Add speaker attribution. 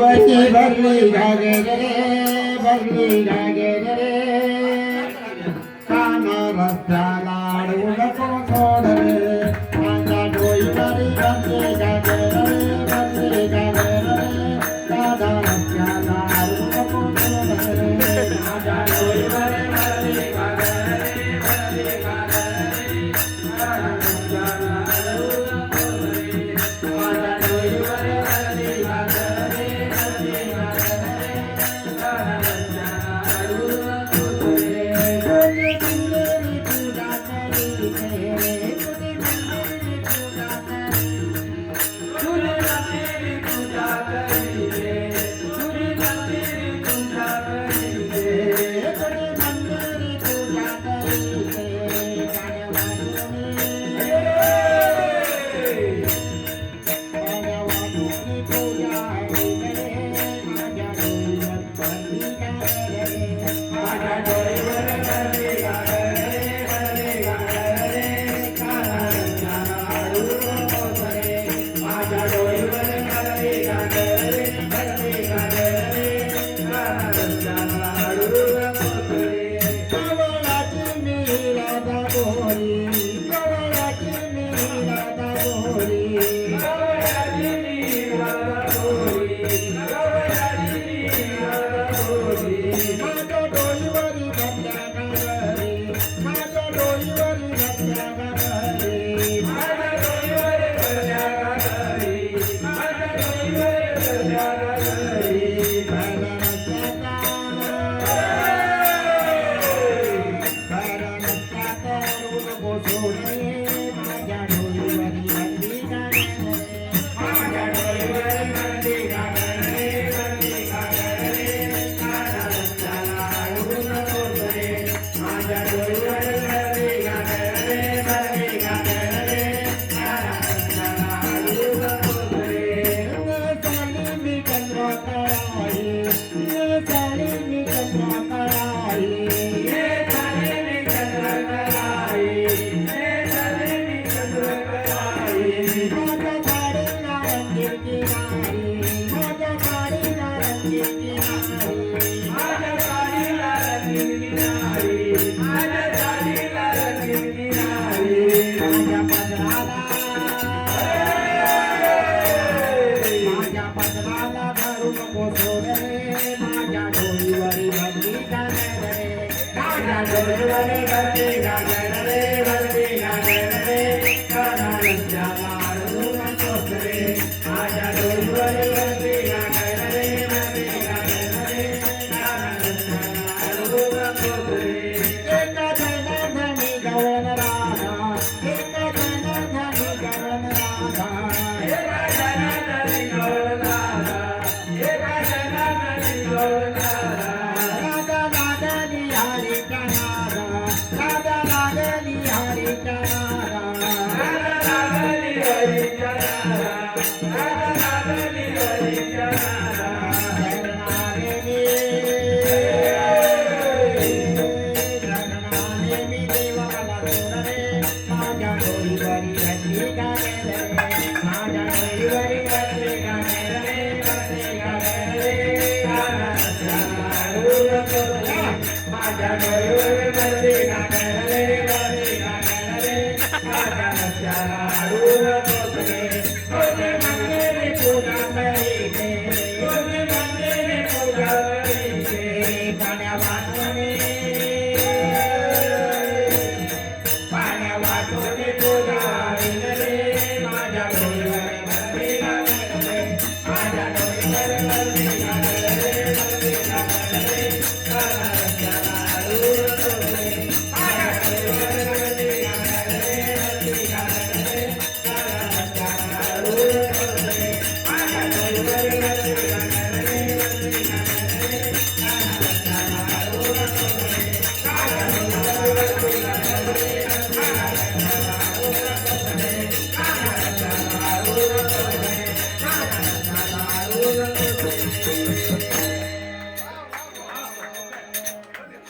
Speaker 1: ಬರ್ಲಿ ಬರ್ಲಿ ರಾಗ ರೇ ಬರ್ಲಿ ರಾಗ ರೇ डोईब
Speaker 2: रे भर लागे काय म्हणजे भर लाग रे
Speaker 1: कारू कमलाच मीरा धोरी चंद्राय चंद्राई माझा धाडी
Speaker 2: आई माझा धाडी आई
Speaker 1: माझा माझा ಯಾರಿಗಣ
Speaker 2: याओ याओ